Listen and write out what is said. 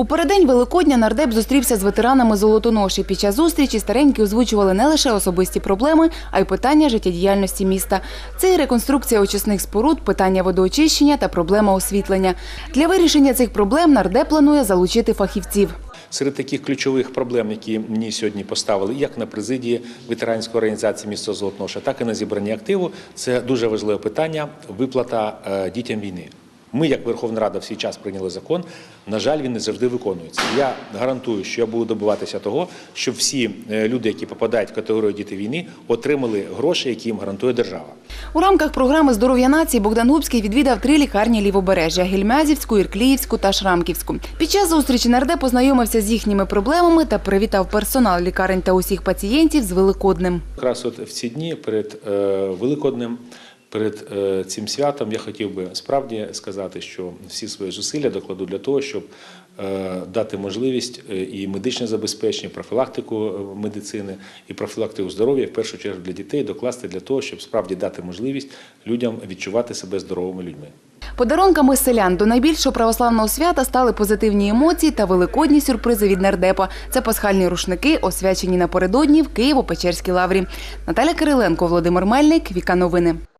У переддень Великодня нардеп зустрівся з ветеранами золотоноші. Під час зустрічі старенькі озвучували не лише особисті проблеми, а й питання життєдіяльності міста. Це і реконструкція очисних споруд, питання водоочищення та проблема освітлення. Для вирішення цих проблем нардеп планує залучити фахівців. Серед таких ключових проблем, які мені сьогодні поставили, як на президії ветеранської організації місто Золотноша, так і на зібранні активу, це дуже важливе питання виплата е, дітям війни. Ми, як Верховна Рада, в свій час прийняли закон. На жаль, він не завжди виконується. Я гарантую, що я буду добиватися того, щоб всі е, люди, які попадають в категорію діти війни, отримали гроші, які їм гарантує держава. У рамках програми Здоров'я нації Богдан Губський відвідав три лікарні лівобережжя Гельмязівську, Іркліївську та Шрамківську. Під час зустрічі нардеп познайомився з їхніми проблемами та привітав персонал лікарень та усіх пацієнтів з Великодним. Якраз от в ці дні перед е, Великоднем, перед е, цим святом, я хотів би справді сказати, що всі свої зусилля докладу для того, щоб е, дати можливість е, і медичне забезпечення, і профілактику медицини, і профілактику здоров'я, в першу чергу для дітей, докласти для того, щоб справді дати можливість людям відчувати себе здоровими людьми. Подарунками селян до найбільшого православного свята стали позитивні емоції та великодні сюрпризи від нардепа. Це пасхальні рушники, освячені напередодні в Києво-Печерській лаврі. Наталя Кириленко, Володимир Мельник, Віка Новини.